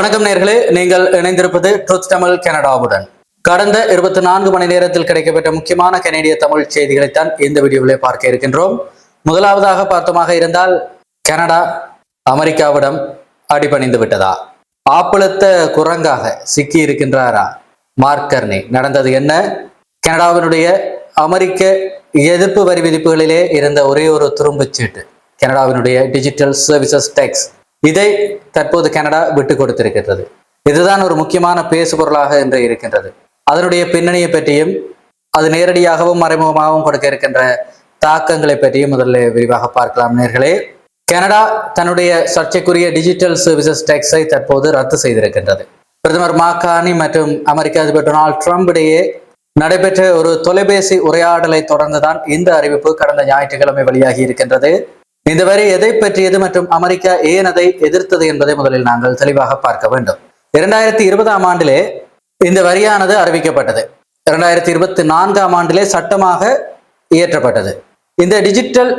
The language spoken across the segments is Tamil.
வணக்கம் நேர்களே. நீங்கள் இணைந்திருப்பது ட்ரூத் தமிழ் கனடாவுடன். கடந்த இருபத்தி நான்கு மணி நேரத்தில் கிடைக்கப்பட்ட முக்கியமான கனேடிய தமிழ் செய்திகளைத்தான் இந்த வீடியோவிலே பார்க்க இருக்கின்றோம். முதலாவதாக பார்த்தோமாக இருந்தால் கனடா அமெரிக்காவிடம் அடிபணிந்து விட்டதா? ஆப்பிளத்த குரங்காக சிக்கி இருக்கின்றாரா? மார்க்கர்னி நடந்தது என்ன? கனடாவினுடைய அமெரிக்க எதிர்ப்பு வரி விதிப்புகளிலே இருந்த ஒரே ஒரு துரும்புச்சீட்டு கனடாவினுடைய டிஜிட்டல் சர்வீசஸ் டேக்ஸ் இதை தற்போது கனடா விட்டு கொடுத்திருக்கின்றது. இதுதான் ஒரு முக்கியமான பேசுபொருளாக என்று இன்று இருக்கின்றது. அதனுடைய பின்னணியை பற்றியும் அது நேரடியாகவும் மறைமுகமாகவும் கொடுக்க இருக்கின்ற தாக்கங்களை பற்றியும் முதல்ல விரிவாக பார்க்கலாம் நேர்களே. கனடா தன்னுடைய சர்ச்சைக்குரிய டிஜிட்டல் சர்வீசஸ் டேக்ஸை தற்போது ரத்து செய்திருக்கின்றது. பிரதமர் மாகாணி மற்றும் அமெரிக்க அதிபர் டொனால்ட் ட்ரம்ப் இடையே நடைபெற்ற ஒரு தொலைபேசி உரையாடலை தொடர்ந்துதான் இந்த அறிவிப்பு கடந்த ஞாயிற்றுக்கிழமை வெளியாகி இருக்கின்றது. இந்த வரி எதை பற்றியது மற்றும் அமெரிக்கா ஏன் அதை எதிர்த்தது என்பதை முதலில் நாங்கள் தெளிவாக பார்க்க வேண்டும். இரண்டாயிரத்தி இருபதாம் ஆண்டிலே இந்த வரியானது அறிவிக்கப்பட்டது. இரண்டாயிரத்தி இருபத்தி நான்காம் ஆண்டிலே சட்டமாக இயற்றப்பட்டது. இந்த டிஜிட்டல்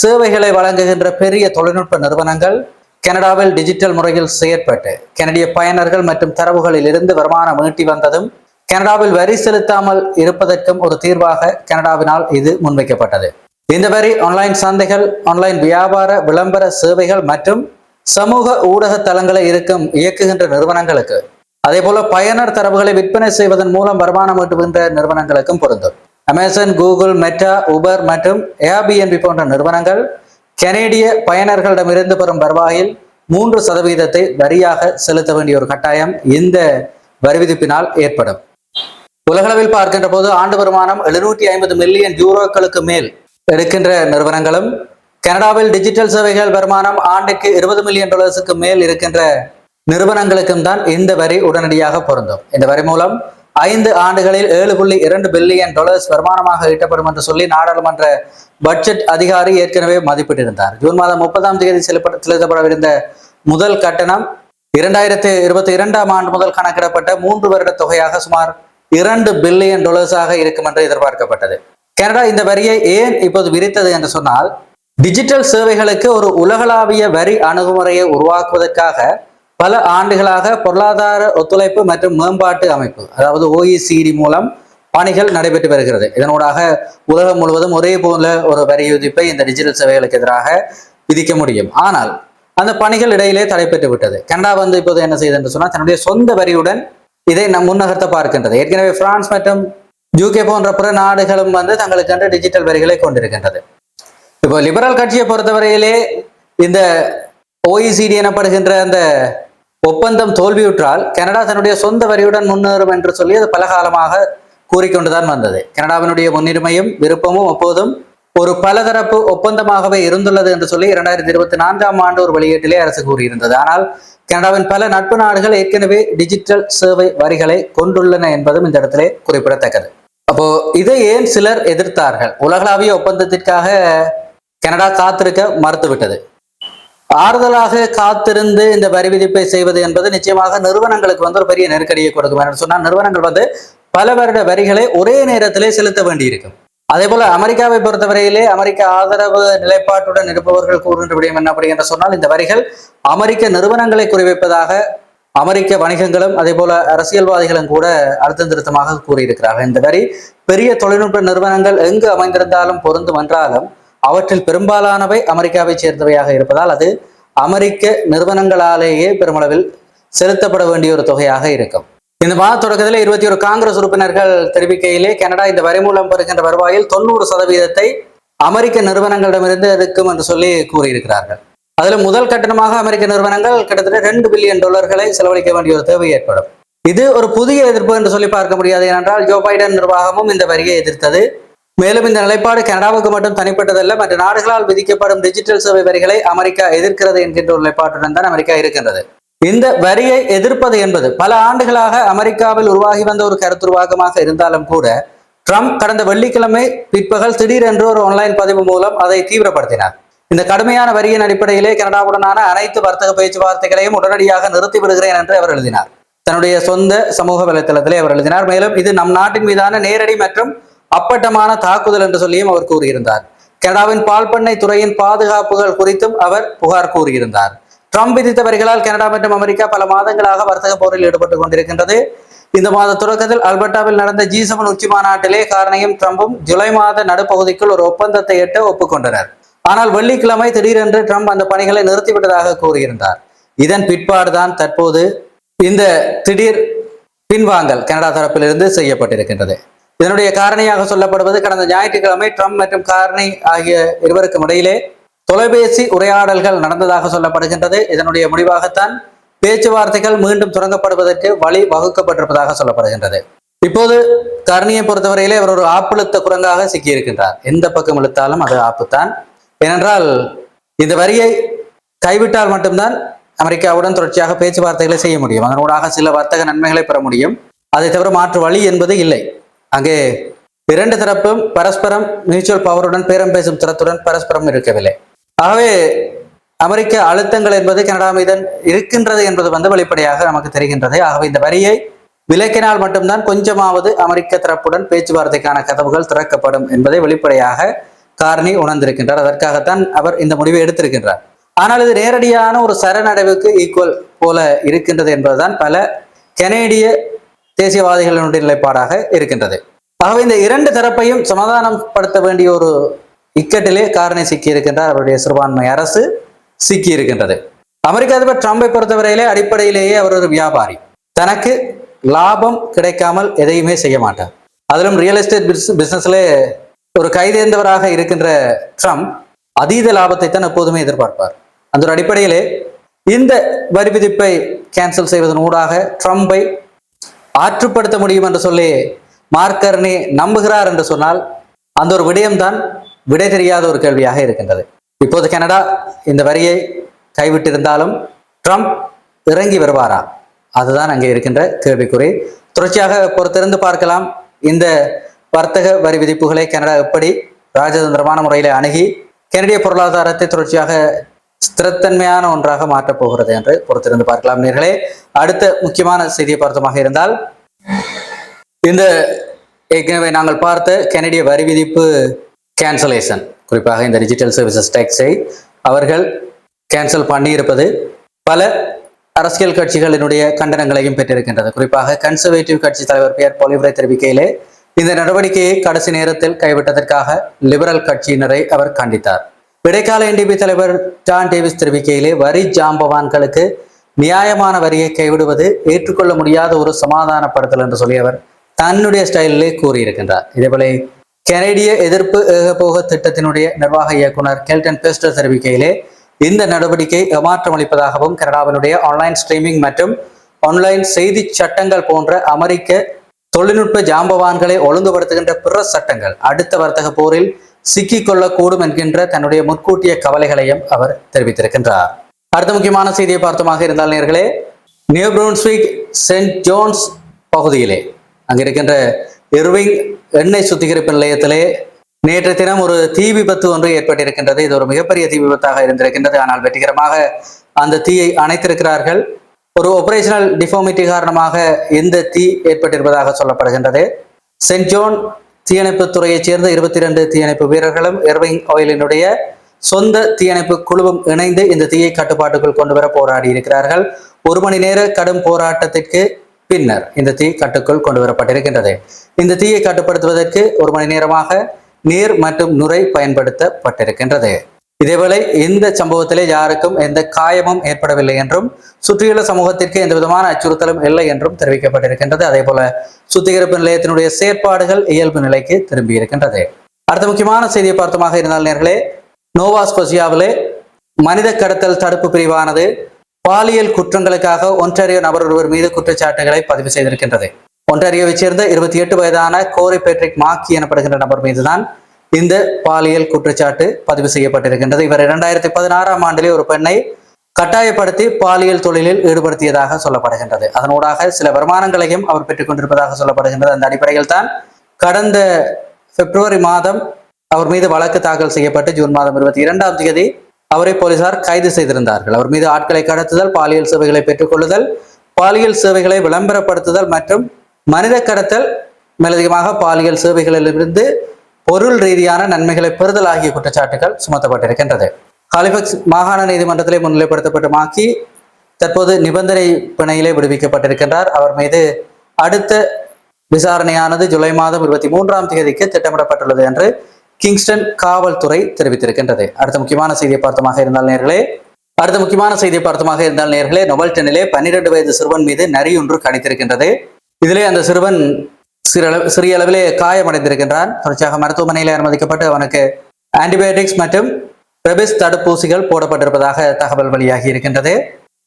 சேவைகளை வழங்குகின்ற பெரிய தொழில்நுட்ப நிறுவனங்கள் கனடாவில் டிஜிட்டல் முறையில் செயற்பட்டு கனடிய பயனர்கள் மற்றும் தரவுகளில் இருந்து வருமானம் ஈட்டி வந்ததும் கனடாவில் வரி செலுத்தாமல் இருப்பதற்கும் ஒரு தீர்வாக கனடாவினால் இது முன்வைக்கப்பட்டது. இந்த வரி ஆன்லைன் சந்தைகள் ஆன்லைன் வியாபார விளம்பர சேவைகள் மற்றும் சமூக ஊடக தளங்களை இருக்கும் இயக்குகின்ற நிறுவனங்களுக்கு அதே போல பயனர் தரவுகளை விற்பனை செய்வதன் மூலம் வருமானம் ஈட்டுகின்ற நிறுவனங்களுக்கும் பொருந்தும். அமேசான் கூகுள் மெட்டா உபர் மற்றும் ஏபிஎன்பி போன்ற நிறுவனங்கள் கனேடிய பயனர்களிடமிருந்து பெறும் வருவாயில் மூன்று சதவீதத்தை வரியாக செலுத்த வேண்டிய ஒரு கட்டாயம் இந்த வரி விதிப்பினால் ஏற்படும். உலகளவில் பார்க்கின்ற போது ஆண்டு வருமானம் எழுநூற்றி ஐம்பது மில்லியன் யூரோக்களுக்கு மேல். எடுக்கின்ற நிறுவனங்களும் கனடாவில் டிஜிட்டல் சேவைகள் வருமானம் ஆண்டுக்கு இருபது மில்லியன் டாலர்ஸுக்கு மேல் இருக்கின்ற நிறுவனங்களுக்கும் தான் இந்த வரி உடனடியாக பொருந்தும். இந்த வரி மூலம் ஐந்து ஆண்டுகளில் ஏழு புள்ளி இரண்டு பில்லியன் டாலர்ஸ் வருமானமாக ஈட்டப்படும் என்று சொல்லி நாடாளுமன்ற பட்ஜெட் அதிகாரி ஏற்கனவே மதிப்பிட்டிருந்தார். ஜூன் மாதம் முப்பதாம் தேதி செலுத்தப்படவிருந்த முதல் கட்டணம் இரண்டாயிரத்தி இருபத்தி இரண்டாம் ஆண்டு முதல் கணக்கிடப்பட்ட மூன்று வருட தொகையாக சுமார் இரண்டு பில்லியன் டாலர்ஸாக இருக்கும் என்று எதிர்பார்க்கப்பட்டது. கனடா இந்த வரியை ஏன் இப்போது விரித்தது என்று சொன்னால் டிஜிட்டல் சேவைகளுக்கு ஒரு உலகளாவிய வரி அணுகுமுறையை உருவாக்குவதற்காக பல ஆண்டுகளாக பொருளாதார ஒத்துழைப்பு மற்றும் மேம்பாட்டு அமைப்பு அதாவது ஓஇசிடி மூலம் பணிகள் நடைபெற்று வருகிறது. இதனூடாக உலகம் முழுவதும் ஒரே போல ஒரு வரி விதிப்பை இந்த டிஜிட்டல் சேவைகளுக்கு எதிராக விதிக்க முடியும். ஆனால் அந்த பணிகள் இடையிலே தடைபெற்று விட்டது. கனடா வந்து இப்போது என்ன செய்யுது என்று சொன்னால் தன்னுடைய சொந்த வரியுடன் இதை நம் முன்னகர்த்த பார்க்கின்றது. ஏற்கனவே பிரான்ஸ் மற்றும் யூகே போன்ற பிற நாடுகளும் வந்து தங்களுக்கென்று டிஜிட்டல் வரிகளை கொண்டிருக்கின்றது. இப்போ லிபரல் கட்சியை பொறுத்தவரையிலே இந்த ஓஇசிடி எனப்படுகின்ற அந்த ஒப்பந்தம் தோல்வியுற்றால் கனடா தன்னுடைய சொந்த வரியுடன் முன்னேறும் என்று சொல்லி அது பலகாலமாக கூறிக்கொண்டுதான் வந்தது. கனடாவினுடைய முன்னுரிமையும் விருப்பமும் அப்போதும் ஒரு பலதரப்பு ஒப்பந்தமாகவே இருந்துள்ளது என்று சொல்லி இரண்டாயிரத்தி இருபத்தி நான்காம் ஆண்டு ஒரு வெளியீட்டிலே அரசு கூறியிருந்தது. ஆனால் கனடாவின் பல நட்பு நாடுகள் ஏற்கனவே டிஜிட்டல் சேவை வரிகளை கொண்டுள்ளன என்பதும் இந்த இடத்திலே குறிப்பிடத்தக்கது. அப்போ இதை ஏன் சிலர் எதிர்த்தார்கள்? உலகளாவிய ஒப்பந்தத்திற்காக கனடா காத்திருக்க மறுத்துவிட்டது. ஆறுதலாக காத்திருந்து இந்த வரி விதிப்பை செய்வது என்பது நிச்சயமாக நிறுவனங்களுக்கு வந்து ஒரு பெரிய நெருக்கடியை கொடுக்கும் என்று சொன்னால் நிறுவனங்கள் வந்து பல வருட வரிகளை ஒரே நேரத்திலே செலுத்த வேண்டியிருக்கும். அதே போல அமெரிக்காவை பொறுத்தவரையிலே அமெரிக்க ஆதரவு நிலைப்பாட்டுடன் இருப்பவர்கள் கூறுகின்ற விடயம் என்ன அப்படி என்று சொன்னால் இந்த வரிகள் அமெரிக்க நிறுவனங்களை குறிவைப்பதாக அமெரிக்க வணிகங்களும் அதே போல அரசியல்வாதிகளும் கூட அழுத்தம் திருத்தமாக கூறியிருக்கிறார்கள். இந்த வரி பெரிய தொழில்நுட்ப நிறுவனங்கள் எங்கு அமைந்திருந்தாலும் பொருந்தும் என்றாலும் அவற்றில் பெரும்பாலானவை அமெரிக்காவை சேர்ந்தவையாக இருப்பதால் அது அமெரிக்க நிறுவனங்களாலேயே பெருமளவில் செலுத்தப்பட வேண்டிய ஒரு தொகையாக இருக்கும். இந்த மாத தொடக்கத்தில் இருபத்தி ஒரு காங்கிரஸ் உறுப்பினர்கள் தெரிவிக்கையிலே கனடா இந்த வரி மூலம் பெறுகின்ற வருவாயில் தொண்ணூறு சதவீதத்தை அமெரிக்க நிறுவனங்களிடமிருந்து எடுக்கும் என்று சொல்லி கூறியிருக்கிறார்கள். அதில் முதல் கட்டணமாக அமெரிக்க நிறுவனங்கள் கிட்டத்தட்ட ரெண்டு பில்லியன் டாலர்களை செலவழிக்க வேண்டிய ஒரு தேவை ஏற்படும். இது ஒரு புதிய எதிர்ப்பு என்று சொல்லி பார்க்க முடியாது ஏனென்றால் ஜோ பைடன் நிர்வாகமும் இந்த வரியை எதிர்த்தது. மேலும் இந்த நிலைப்பாடு கனடாவுக்கு மட்டும் தனிப்பட்டதல்ல மற்ற நாடுகளால் விதிக்கப்படும் டிஜிட்டல் சேவை வரிகளை அமெரிக்கா எதிர்க்கிறது என்கின்ற ஒரு நிலைப்பாட்டுடன் தான் அமெரிக்கா இருக்கின்றது. இந்த வரியை எதிர்ப்பது என்பது பல ஆண்டுகளாக அமெரிக்காவில் உருவாகி வந்த ஒரு கருத்துருவாக்கமாக இருந்தாலும் கூட ட்ரம்ப் கடந்த வெள்ளிக்கிழமை பிற்பகல் திடீரென்று ஒரு ஆன்லைன் பதிவு மூலம் அதை தீவிரப்படுத்தினார். இந்த கடுமையான வரியின் அடிப்படையிலே கனடாவுடனான அனைத்து வர்த்தக பேச்சுவார்த்தைகளையும் உடனடியாக நிறுத்தி விடுகிறேன் என்று அவர் எழுதினார். தன்னுடைய சொந்த சமூக வலைத்தளத்திலே அவர் எழுதினார். மேலும் இது நம் நாட்டின் மீதான நேரடி மற்றும் அப்பட்டமான தாக்குதல் என்று சொல்லியும் அவர் கூறியிருந்தார். கனடாவின் பால் பண்ணை துறையின் பாதுகாப்புகள் குறித்தும் அவர் புகார் கூறியிருந்தார். ட்ரம்ப் விதித்த வரிகளால் கனடா மற்றும் அமெரிக்கா பல மாதங்களாக வர்த்தக போரில் ஈடுபட்டுக் கொண்டிருக்கின்றது. இந்த மாத தொடக்கத்தில் அல்பர்டாவில் நடந்த ஜி செவன் உச்சி மாநாட்டிலே காரணையும் ட்ரம்பும் ஜூலை மாத நடுப்பகுதிக்குள் ஒரு ஒப்பந்தத்தை எட்ட ஒப்புக்கொண்டனர் ஆனால் வெள்ளிக்கிழமை திடீரென்று ட்ரம்ப் அந்த பணிகளை நிறுத்திவிட்டதாக கூறியிருந்தார். இதன் பிற்பாடுதான் தற்போது இந்த திடீர் பின்வாங்கல் கனடா தரப்பிலிருந்து செய்யப்பட்டிருக்கின்றது. இதனுடைய காரணியாக சொல்லப்படுவது கடந்த ஞாயிற்றுக்கிழமை ட்ரம்ப் மற்றும் காரணி ஆகிய இருவருக்கும் இடையிலே தொலைபேசி உரையாடல்கள் நடந்ததாக சொல்லப்படுகின்றது. இதனுடைய முடிவாகத்தான் பேச்சுவார்த்தைகள் மீண்டும் தொடங்கப்படுவதற்கு வழி வகுக்கப்பட்டிருப்பதாக சொல்லப்படுகின்றது. இப்போது கர்ணியை பொறுத்தவரையிலே அவர் ஒரு ஆப்பிழுத்த குரங்காக சிக்கியிருக்கின்றார். எந்த பக்கம் இழுத்தாலும் அது ஆப்புத்தான். ஏனென்றால் இந்த வரியை கைவிட்டால் மட்டும்தான் அமெரிக்காவுடன் தொடர்ச்சியாக பேச்சுவார்த்தைகளை செய்ய முடியும். அதனூடாக சில வர்த்தக நன்மைகளை பெற முடியும். அதை தவிர மாற்று வழி என்பது இல்லை. அங்கே இரண்டு தரப்பும் பரஸ்பரம் மியூச்சுவல் பவருடன் பேரம் பேசும் தரத்துடன் பரஸ்பரம் இருக்கவில்லை. ஆகவே அமெரிக்க அழுத்தங்கள் என்பது கனடா மீதன் இருக்கின்றது என்பது வந்து வெளிப்படையாக நமக்கு தெரிகின்றது. ஆகவே இந்த வரியை விலக்கினால் மட்டும்தான் கொஞ்சமாவது அமெரிக்க தரப்புடன் பேச்சுவார்த்தைக்கான கதவுகள் திறக்கப்படும் என்பதை வெளிப்படையாக கார்னி உணர்ந்திருக்கின்றார். அதற்காகத்தான் அவர் இந்த முடிவை எடுத்திருக்கின்றார். ஆனால் இது நேரடியான ஒரு சரணடைவுக்கு ஈக்குவல் போல இருக்கின்றது என்பதுதான் பல கனேடிய தேசியவாதிகளினுடைய நிலைப்பாடாக இருக்கின்றது. ஆகவே இந்த இரண்டு தரப்பையும் சமாதானப்படுத்த வேண்டிய ஒரு இக்கட்டிலே காரணி சிக்கியிருக்கின்றார். அவருடைய சிறுபான்மை அரசு சிக்கியிருக்கின்றது. அமெரிக்க அதிபர் ட்ரம்பை பொறுத்தவரையிலே அடிப்படையிலேயே அவர் ஒரு வியாபாரி. தனக்கு லாபம் கிடைக்காமல் எதையுமே செய்ய மாட்டார். அதிலும் ரியல் எஸ்டேட் பிஸ்னஸ்ல ஒரு கைதேர்ந்தவராக இருக்கின்ற ட்ரம்ப் அதீத லாபத்தை தான் எப்போதுமே எதிர்பார்ப்பார். அந்த ஒரு அடிப்படையிலே இந்த வரி விதிப்பை கேன்சல் செய்வதன் ஊடாக ட்ரம்பை ஆற்றுப்படுத்த முடியும் என்று சொல்லி மார்க்கர்னி நம்புகிறார் என்று சொன்னால் அந்த ஒரு விடயம்தான் விடை தெரியாத ஒரு கேள்வியாக இருக்கின்றது. இப்போது கனடா இந்த வரியை கைவிட்டிருந்தாலும் ட்ரம்ப் இறங்கி வருவாரா? அதுதான் அங்கே இருக்கின்ற கேள்விக்குறி. தொடர்ச்சியாக பொறுத்திருந்து பார்க்கலாம். இந்த வர்த்தக வரி விதிப்புகளை கனடா எப்படி ராஜதந்திரமான முறையில் அணுகி கனடிய பொருளாதாரத்தை தொடர்ச்சியாக ஸ்திரத்தன்மையான ஒன்றாக மாற்றப் போகிறது என்று பொறுத்திருந்து பார்க்கலாம் நேர்களே. அடுத்த முக்கியமான செய்தியை பார்த்தமாக இருந்தால் இந்த ஏற்கனவே நாங்கள் பார்த்த கனடிய வரி விதிப்பு கேன்சலேஷன் குறிப்பாக இந்த டிஜிட்டல் சர்வீசஸ் டேக்ஸை அவர்கள் கேன்சல் பண்ணியிருப்பது பல அரசியல் கட்சிகளினுடைய கண்டனங்களையும் பெற்றிருக்கின்றது. குறிப்பாக கன்சர்வேட்டிவ் கட்சி தலைவர் பியர் பொலிவரை தெரிவிக்கையிலே இந்த நடவடிக்கையை கடைசி நேரத்தில் கைவிட்டதற்காக லிபரல் கட்சியினரை அவர் கண்டித்தார். இடைக்கால என்டிபி தலைவர் ஜான் டேவிஸ் தெரிவிக்கையிலே வரி ஜாம்பவான்களுக்கு நியாயமான வரியை கைவிடுவது ஏற்றுக்கொள்ள முடியாத ஒரு சமாதானப்படுத்தல் என்று சொல்லியவர் தன்னுடைய ஸ்டைலிலே கூறியிருக்கின்றார். இதேபோல கனேடிய எதிர்ப்பு ஏகபோக திட்டத்தினுடைய நிர்வாக இயக்குனர் கெல்டன் பெஸ்டர் தெரிவிக்கையிலே இந்த நடவடிக்கை ஏமாற்றம் அளிப்பதாகவும் கனடாவினுடைய ஆன்லைன் ஸ்ட்ரீமிங் மற்றும் ஆன்லைன் செய்தி சட்டங்கள் போன்ற அமெரிக்க தொழில்நுட்ப ஜாம்பவான்களை ஒழுங்குபடுத்துகின்ற பிற சட்டங்கள் அடுத்த வர்த்தக போரில் சிக்கிக் கொள்ளக்கூடும் என்கின்ற தன்னுடைய முன்கூட்டிய கவலைகளையும் அவர் தெரிவித்திருக்கின்றார். அடுத்த முக்கியமான செய்தியை பார்த்தமாக இருந்தால் நேர்களே நியூ பிரவுன்ஸ்விக் சென்ட் ஜோன்ஸ் பகுதியிலே அங்கிருக்கின்ற இர்விங் எண்ணெய் சுத்திகரிப்பு நிலையத்திலே நேற்று தினம் ஒரு தீ விபத்து ஒன்று ஏற்பட்டிருக்கின்றது. இது ஒரு மிகப்பெரிய தீ விபத்தாக இருந்திருக்கின்றது. ஆனால் வெற்றிகரமாக அந்த தீயை அணைத்திருக்கிறார்கள். ஒரு ஒபரேஷனல் டிஃபார்மிட்டி காரணமாக இந்த தீ ஏற்பட்டிருப்பதாக சொல்லப்படுகின்றது. சென்ட் ஜோன் தீயணைப்பு துறையைச் சேர்ந்த இருபத்தி இரண்டு தீயணைப்பு வீரர்களும் எர்விங் ஆயிலினுடைய சொந்த தீயணைப்பு குழுவும் இணைந்து இந்த தீயை கட்டுப்பாட்டுக்குள் கொண்டு வர போராடி இருக்கிறார்கள். ஒரு மணி நேர கடும் போராட்டத்திற்கு பின்னர் இந்த தீ கட்டுக்குள் கொண்டு வரப்பட்டிருக்கின்றது. இந்த தீயை கட்டுப்படுத்துவதற்கு ஒரு மணி நேரமாக நீர் மற்றும் நுரை பயன்படுத்தப்பட்டிருக்கின்றது. இதேவேளை இந்த சம்பவத்திலே யாருக்கும் எந்த காயமும் ஏற்படவில்லை என்றும் சுற்றியுள்ள சமூகத்திற்கு எந்த விதமான அச்சுறுத்தலும் இல்லை என்றும் தெரிவிக்கப்பட்டிருக்கின்றது. அதே போல சுத்திகரிப்பு நிலையத்தினுடைய செயற்பாடுகள் இயல்பு நிலைக்கு திரும்பி இருக்கின்றது. அடுத்த முக்கியமான செய்தியை பார்த்தமாக இருந்தால் நேர்களே நோவாஸ்கோசியாவிலே மனித கடத்தல் தடுப்பு பிரிவானது பாலியல் குற்றங்களுக்காக ஒன்றாரியோ நபர் ஒருவர் மீது குற்றச்சாட்டுகளை பதிவு செய்திருக்கின்றது. ஒன்றாரியோவைச் சேர்ந்த இருபத்தி எட்டு வயதான கோரி பேட்ரிக் மாக்கி எனப்படுகின்ற நபர் மீதுதான் இந்த பாலியல் குற்றச்சாட்டு பதிவு செய்யப்பட்டிருக்கின்றது. இவர் இரண்டாயிரத்தி பதினாறாம் ஆண்டிலே ஒரு பெண்ணை கட்டாயப்படுத்தி பாலியல் தொழிலில் ஈடுபடுத்தியதாக சொல்லப்படுகின்றது. அதனூடாக சில வருமானங்களையும் அவர் பெற்றுக் கொண்டிருப்பதாக சொல்லப்படுகின்றது. அந்த அடிப்படையில் தான் கடந்த பிப்ரவரி மாதம் அவர் மீது வழக்கு தாக்கல் செய்யப்பட்டு ஜூன் மாதம் இருபத்தி இரண்டாம் தேதி அவரை போலீசார் கைது செய்திருந்தார்கள். அவர் மீது ஆட்களை கடத்துதல் பாலியல் சேவைகளை பெற்றுக்கொள்ளுதல் பாலியல் சேவைகளை விளம்பரப்படுத்துதல் மற்றும் மனித கடத்தல் மேலதிகமாக பாலியல் சேவைகளிலிருந்து பொருள் ரீதியான நன்மைகளை பெறுதல் ஆகிய குற்றச்சாட்டுகள் சுமத்தப்பட்டிருக்கின்றது. ஹாலிஃபெக்ஸ் மாகாண நீதிமன்றத்திலே முன்னிலைப்படுத்தப்பட்ட மாக்கி தற்போது நிபந்தனை பிணையிலே விடுவிக்கப்பட்டிருக்கின்றார். அவர் மீது அடுத்த விசாரணையானது ஜூலை மாதம் இருபத்தி மூன்றாம் தேதிக்கு திட்டமிடப்பட்டுள்ளது என்று கிங்ஸ்டன் காவல்துறை தெரிவித்திருக்கின்றது. அடுத்த முக்கியமான செய்தியை பார்த்தமாக இருந்தால் நேர்களே அடுத்த முக்கியமான செய்தியை பார்த்தமாக இருந்தால் நேர்களே நொபல்டனிலே பன்னிரண்டு வயது சிறுவன் மீது நரி ஒன்று கணித்திருக்கின்றது. இதிலே அந்த சிறுவன் சிறிய சிறிய அளவிலே காயமடைந்திருக்கின்றான். தொடர்ச்சியாக மருத்துவமனையில் அனுமதிக்கப்பட்டு அவனுக்கு ஆன்டிபயோட்டிக்ஸ் மற்றும் ரெபிஸ் தடுப்பூசிகள் போடப்பட்டிருப்பதாக தகவல் வெளியாகி இருக்கின்றது.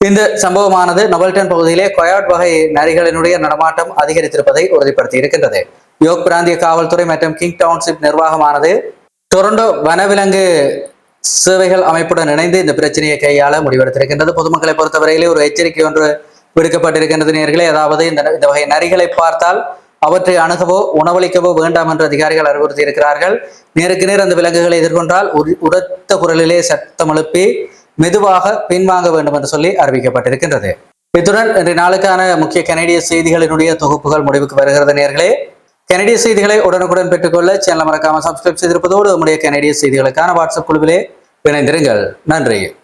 இந்த சம்பவமானது நொபல்டன் பகுதியிலே கொயாட் வகை நரிகளினுடைய நடமாட்டம் அதிகரித்திருப்பதை உறுதிப்படுத்தி இருக்கின்றது. யோக் பிராந்திய காவல்துறை மற்றும் கிங் டவுன்ஷிப் நிர்வாகமானது டொரண்டோ வனவிலங்கு சேவைகள் அமைப்புடன் இணைந்து இந்த பிரச்சனையை கையாள முடிவெடுத்திருக்கின்றது. பொதுமக்களை பொறுத்தவரையிலே ஒரு எச்சரிக்கை ஒன்று விடுக்கப்பட்டிருக்கின்றது நேர்களே. அதாவது இந்த இந்த வகை நரிகளை பார்த்தால் அவற்றை அணுகவோ உணவளிக்கவோ வேண்டாம் என்று அதிகாரிகள் அறிவுறுத்தி இருக்கிறார்கள் நேருக்கு நேர் அந்த விலங்குகளை எதிர்கொண்டால் உரத்த குரலிலே சத்தம் எழுப்பி மெதுவாக பின்வாங்க வேண்டும் என்று சொல்லி அறிவிக்கப்பட்டிருக்கின்றது. இத்துடன் இன்றைய நாளுக்கான முக்கிய கனடிய செய்திகளினுடைய தொகுப்புகள் முடிவுக்கு வருகிறது நேர்களே. கனடிய செய்திகளை உடனுக்குடன் பெற்றுக்கொள்ள சேனல் மறக்காமல் சப்ஸ்கிரைப் செய்திருப்பதோடு நம்முடைய கனடிய செய்திகளுக்கான வாட்ஸ்அப் குழுவிலே இணைந்திருங்கள். நன்றி.